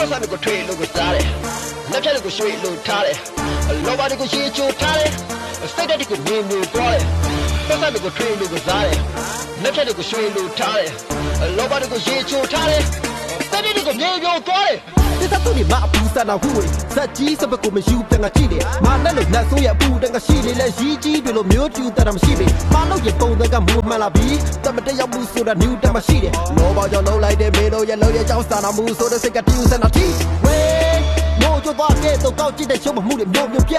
ထွေလို့ကစားတယ်လက်ဖြတ်တွေကိုရွှေလို့ထားတယ်လောဘတွေကိုရေချိုထားတယ်စိတ်ဓာတ်တွေကိုမြင်မြင်သွားတယ်ပတ်စံတွေကိုထွေလို့ကစားတယ်လက်ဖြတ်တွေကိုရွှေလို့ထားတယ်လောဘတွေကိုရေချိုထားတယ်စိတ်ဓာတ်တွေ ကိုမြင်မြင်သွားတယ်ဒီသတူဒီမအပူစနာခုဝေဇက်ကြီးစပကိုမယူပြန်ကကြည့်တယ်မာနဲ့လို့လက်ဆိုးရပူတန်ကရှိလေလဲရီးကြီးတွေလို့မျိုးကျူတတ်တာမရှိပေမာလို့ရပုံတန်ကမူမှန်လာပြီတမတရောက်မှုဆိုတာ new တမရှိတယ်လောဘကြောင့်လုံးလိုက်တဲ့မေလို့ရလုံးရကြောင်းစာနာမှုဆိုတဲ့စိတ်ကတူးစနာတီဝေး မို့ကြတော့ကဲတော့ကောက်ကြည့်တဲ့ရှုံးမှုတွေမျိုးမျိုးပြ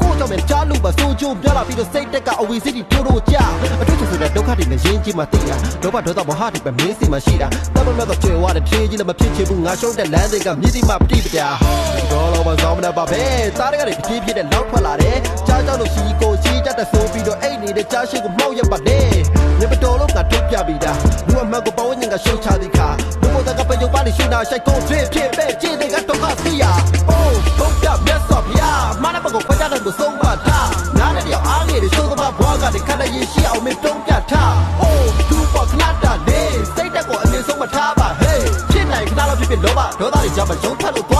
ကိုကြောင့်မြန်ချားလို့ပါဆိုကြုံပြလာပြီးတော့စိတ်တက်ကအဝီစီတီထိုးတော့ကြအတွေ့အကြုံဆိုတဲ့ဒုက္ခတွေနဲ့ရင်းကြီးမှသိတာလောဘဒေါသမောဟတွေပဲမင်းစီမှရှိတာတမမဲ့တော့ချေဝါတဲ့ဖြေးကြီးလည်းမဖြစ်ချင်ဘူးငါရှုံးတဲ့လမ်းတွေကမြည်စီမှပတိပပြတော့လောဘဆောင်မနေပါပဲသားတွေကတွေဖြည်းဖြည်းနဲ့လောက်ထွက်လာတယ်ကြားကြောက်လို့ရှိကိုရှိတတ်တဲ့ဆိုပြီးတော့အိတ်နေတဲ့ကြားရှိကိုမှောက်ရပါတယ်ညပတော်လို့ငါထုတ်ပြပြီးတာလူအမတ်ကိုပဝင်းငါရှုံးချသည်ခါဘုဘတကပယုတ်ပါလိရှိနာရှိုက်ကိုဖြစ်ဖြစ် ကိုခွကြတဲ့ကိုဆုံးမထားနားနဲ့တယောက်အားငယ်တွေရှိုးသမားဘွားကတည်းကလည်းရရှိအောင်မတုံးပြထားအိုးဒူပေါ်ခလာတာလေစိတ်တက်ကိုအမြင်ဆုံးမထားပါဟေးဖြစ်နိုင်ခဏလောက်ဖြစ်ဖြစ်လောဘဒေါသတွေကြောင့်မယုံထပ်လို့သွား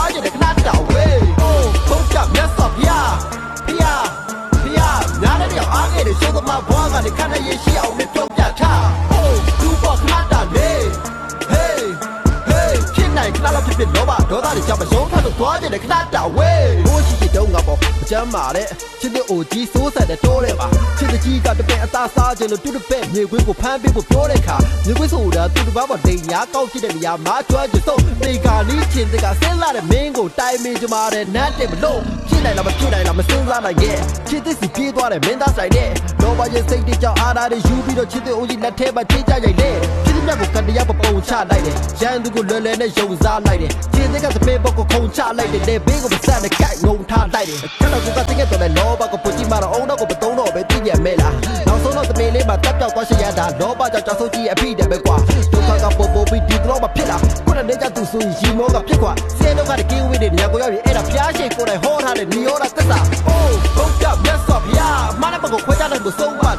တွေကြောင့်မယုံထလို့သွားကြတယ်ခဏတာဝေးဘိုးရှိရှိတုံးကပေါ့မချမ်းမာတဲ့ချစ်တဲ့အိုကြီးစိုးဆက်တဲ့တိုးတဲ့ပါချစ်တဲ့ကြီးကတပည့်အသားစားခြင်းလို့တူတပည့်မြေခွေးကိုဖမ်းပေးဖို့ပြောတဲ့ခါမြေခွေးဆိုတာသူတစ်ပါးပေါ်ဒိန်ညာကောက်ကြည့်တဲ့နေရာမှာကြွားကြစုံနေကနီးချင်းတကဆင်းလာတဲ့မင်းကိုတိုင်မင်ကြမာတဲ့နတ်တဲ့မလို့ ဖြစ်နိုင်လားမဖြစ်နိုင်လားမစင်းစားနိုင်ရဲ့ချစ်တဲ့စီပြေးသွားတဲ့မင်းသားဆိုင်တဲ့လောဘရဲ့စိတ်တွေကြောင့်အားရတဲ့ယူပြီးတော့ချစ်တဲ့အိုကြီးလက်ထဲမှာချင်းကြရိုက်လေချစ်တဲ့မြတ်ကိုကတရားပပုံချလိုက်တယ်ရန်သူကိုလွယ်လွယ်နဲ့ယုံစားလိုက်တယ်ချစ်တဲ့ကသပေဘောကိုခုံချလိုက်တယ်လေဘေးကိုမဆက်နဲ့ကြိုက်ငုံထားလိုက်တယ်ခဏကိုကတကယ်တော့လေလောဘကိုပူကြည့်မှာတော့အုံတော့ကိုမတုံးတော့ပဲသိရမဲလား နောက်ဆုံးတော့တပေလေးမှာတက်ပြောက်သွားရှရတာလောဘကြောင့်ကြောက်ဆိုးကြီးအဖိတယ်ပဲကွာဒုက္ခကပို့ပို့ပြီးဒီတော့မဖြစ်လာကိုယ်နဲ့ကြသူဆိုရီမောကဖြစ်ကွာစေတော့ကတကင်းဝေးတဲ့နေရာကိုရောက်ပြီးအဲ့ဒါဖျားရှိကိုယ်တိုင်ဟောထားတဲ့နီယောတာသက်သာအိုးဘုတ်ပြမြတ်စွာဘုရားမနဘကိုခွဲကြတဲ့ကိုဆုံးပါ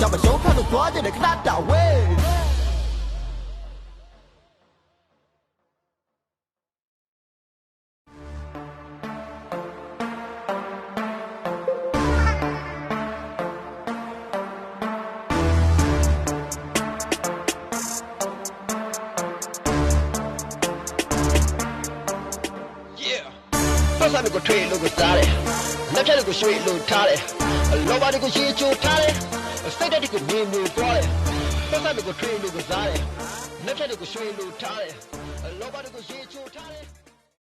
ဒေါသတွေကြောင့်မယုံထွက်လို့သွားကြတယ်ခဏတာဝေး Yeah ပတ်စံတွေကိုထွေလို့ကစားတယ်လက်ဖြတ်တွေကိုရွှေလို့ထားတယ်လောဘတွေကိုရေချိုထားတယ် စိတ်ဓာတ်တွေကိုမြင်မြင်သွားတယ်ပတ်စံတွေကိုထွေလို့ကစားတယ်လက်ဖြတ်တွေကိုရွှေလို့ထားတယ်လောဘတွေကိုရေချိုထားတယ်